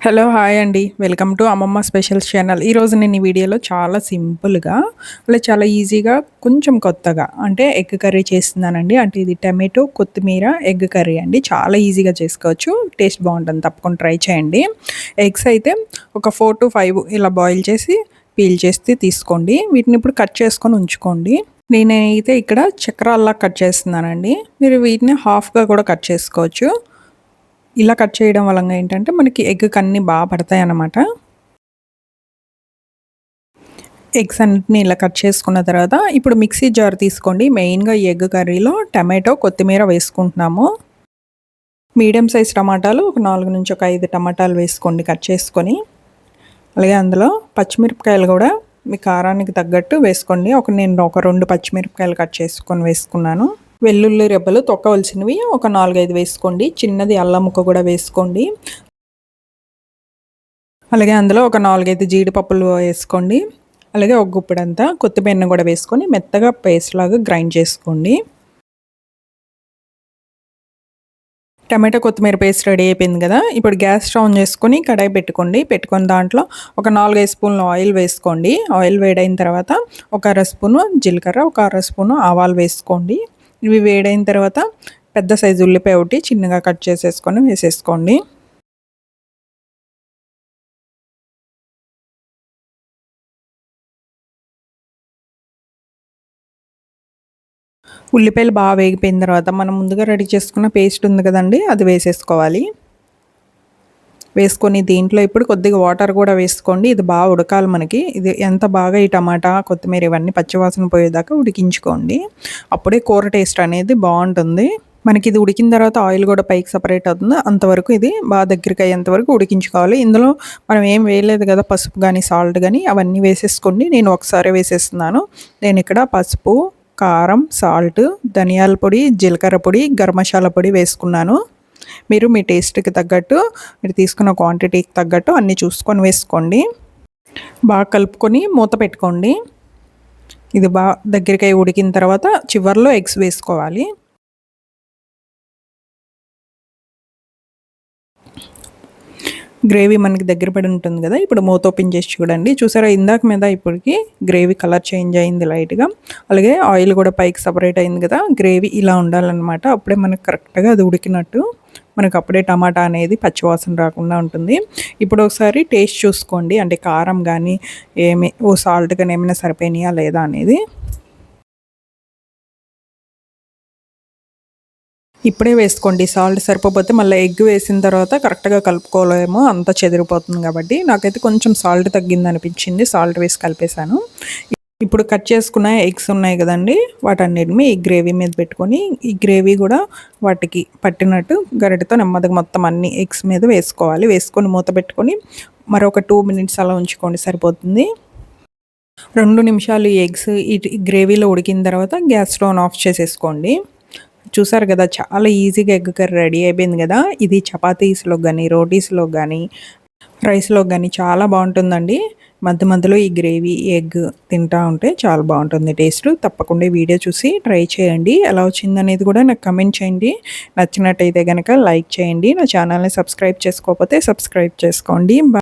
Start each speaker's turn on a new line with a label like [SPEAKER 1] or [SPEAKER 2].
[SPEAKER 1] Hello hi అండి. Welcome to అమ్మమ్మ specials channel ఈరోజు నేను ఈ వీడియోలో చాలా సింపుల్గా అలా చాలా ఈజీగా కొంచెం కొత్తగా అంటే ఎగ్ కర్రీ చేస్తున్నానండి. అంటే ఇది టమాటో కొత్తిమీర ఎగ్ కర్రీ అండి. చాలా ఈజీగా చేసుకోవచ్చు. టేస్ట్ బాగుంటుంది. తప్పకుండా ట్రై చేయండి. ఎగ్స్ అయితే ఒక ఫోర్ టు ఫైవ్ ఇలా బాయిల్ చేసి పీల్ చేసి తీసుకోండి. వీటిని ఇప్పుడు కట్ చేసుకొని ఉంచుకోండి. నేనైతే ఇక్కడ చక్రాల్లా కట్ చేస్తున్నానండి. మీరు వీటిని హాఫ్గా కూడా కట్ చేసుకోవచ్చు. ఇలా కట్ చేయడం వలన ఏంటంటే మనకి ఎగ్ అన్నీ బాగా పడతాయి అన్నమాట ఎగ్స్ అన్నిటిని ఇలా కట్ చేసుకున్న తర్వాత ఇప్పుడు మిక్సీ జార్ తీసుకోండి. మెయిన్గా ఈ ఎగ్ కర్రీలో టమాటో కొత్తిమీర వేసుకుంటున్నాము. మీడియం సైజ్ టమాటాలు ఒక నాలుగు నుంచి ఒక ఐదు టమాటాలు వేసుకోండి కట్ చేసుకొని. అలాగే అందులో పచ్చిమిరపకాయలు కూడా మీ కారానికి తగ్గట్టు వేసుకోండి. ఒక నేను ఒక రెండు పచ్చిమిరపకాయలు కట్ చేసుకొని వేసుకున్నాను. వెల్లుల్లి రెబ్బలు తొక్కవలసినవి ఒక నాలుగైదు వేసుకోండి. చిన్నది అల్లం ముక్క కూడా వేసుకోండి. అలాగే అందులో ఒక నాలుగైదు జీడిపప్పులు వేసుకోండి. అలాగే ఒక గుప్పిడంతా కొత్తిమీర కూడా వేసుకొని మెత్తగా పేస్ట్ లాగా గ్రైండ్ చేసుకోండి. టమాటా కొత్తిమీర పేస్ట్ రెడీ అయిపోయింది కదా? ఇప్పుడు గ్యాస్ ఆన్ చేసుకొని కడాయి పెట్టుకోండి. పెట్టుకున్న దాంట్లో ఒక నాలుగైదు స్పూన్లు ఆయిల్ వేసుకోండి. ఆయిల్ వేడైన తర్వాత ఒక అర స్పూను జీలకర్ర ఒక అర స్పూను ఆవాలు వేసుకోండి. ఇవి వేడైన తర్వాత పెద్ద సైజు ఉల్లిపాయ ఒకటి చిన్నగా కట్ చేసేసుకొని వేసేసుకోండి. ఉల్లిపాయలు బాగా వేగిపోయిన తర్వాత మనం ముందుగా రెడీ చేసుకున్న పేస్ట్ ఉంది కదండి అది వేసేసుకోవాలి. వేసుకొని దీంట్లో ఇప్పుడు కొద్దిగా వాటర్ కూడా వేసుకోండి. ఇది బాగా ఉడకాలి మనకి. ఇది ఎంత బాగా ఈ టమాటా కొత్తిమీర ఇవన్నీ పచ్చివాసన పోయేదాకా ఉడికించుకోండి. అప్పుడే కూర టేస్ట్ అనేది బాగుంటుంది. మనకి ఇది ఉడికిన తర్వాత ఆయిల్ కూడా పైకి సపరేట్ అవుతుంది. అంతవరకు ఇది బాగా దగ్గరికి అయ్యేంతవరకు ఉడికించుకోవాలి. ఇందులో మనం ఏం వేయలేదు కదా పసుపు కానీ సాల్ట్ కానీ అవన్నీ వేసేసుకోండి. నేను ఒకసారి వేసేస్తున్నాను. నేను ఇక్కడ పసుపు కారం సాల్ట్ ధనియాల పొడి జీలకర్ర పొడి గరం మసాలా పొడి వేసుకున్నాను. మీరు మీ టేస్ట్కి తగ్గట్టు మీరు తీసుకున్న క్వాంటిటీకి తగ్గట్టు అన్నీ చూసుకొని వేసుకోండి. బాగా కలుపుకొని మూత పెట్టుకోండి. ఇది బాగా దగ్గరికి ఉడికిన తర్వాత చివరిలో ఎగ్స్ వేసుకోవాలి. గ్రేవీ మనకి దగ్గర పడి ఉంటుంది కదా ఇప్పుడు మూత ఓపెన్ చేసి చూడండి. చూసారా ఇందాక మీద ఇప్పటికి గ్రేవీ కలర్ చేంజ్ అయింది లైట్గా అలాగే ఆయిల్ కూడా పైకి సపరేట్ అయింది కదా గ్రేవీ ఇలా ఉండాలన్నమాట. అప్పుడే మనకు కరెక్ట్గా అది ఉడికినట్టు మనకు అప్పుడే టమాటా అనేది పచ్చివాసన రాకుండా ఉంటుంది. ఇప్పుడు ఒకసారి టేస్ట్ చూసుకోండి. అంటే కారం కానీ ఏమి ఓ సాల్ట్ కానీ ఏమైనా సరిపోయినాయా లేదా అనేది. ఇప్పుడే వేసుకోండి. సాల్ట్ సరిపోతే మళ్ళీ ఎగ్ వేసిన తర్వాత కరెక్ట్గా కలుపుకోలేమో అంత చెదిరిపోతుంది కాబట్టి. నాకైతే కొంచెం సాల్ట్ తగ్గింది అనిపించింది. సాల్ట్ వేసి కలిపేశాను. ఇప్పుడు కట్ చేసుకున్న ఎగ్స్ ఉన్నాయి కదండి వాటన్నిటిని ఈ గ్రేవీ మీద పెట్టుకొని ఈ గ్రేవీ కూడా వాటికి పట్టినట్టు గరిటతో నెమ్మదిగా మొత్తం అన్ని ఎగ్స్ మీద వేసుకోవాలి. వేసుకొని మూత పెట్టుకొని మరొక టూ మినిట్స్ అలా ఉంచుకోండి సరిపోతుంది. రెండు నిమిషాలు ఎగ్స్ ఈ గ్రేవీలో ఉడికిన తర్వాత గ్యాస్ స్టవ్ ఆఫ్ చేసేసుకోండి. చూసారు కదా చాలా ఈజీగా ఎగ్ కర్రీ రెడీ అయిపోయింది కదా. ఇది చపాతీస్లో కానీ రోటీస్లో కానీ రైస్లో కానీ చాలా బాగుంటుందండి. మధ్య మధ్యలో ఈ గ్రేవీ ఎగ్ తింటా ఉంటే చాలా బాగుంటుంది టేస్ట్. తప్పకుండా వీడియో చూసి ట్రై చేయండి. ఎలా వచ్చింది అనేది కూడా నాకు కమెంట్ చేయండి. నచ్చినట్టయితే కనుక లైక్ చేయండి. నా ఛానల్ని సబ్స్క్రైబ్ చేసుకోకపోతే సబ్స్క్రైబ్ చేసుకోండి.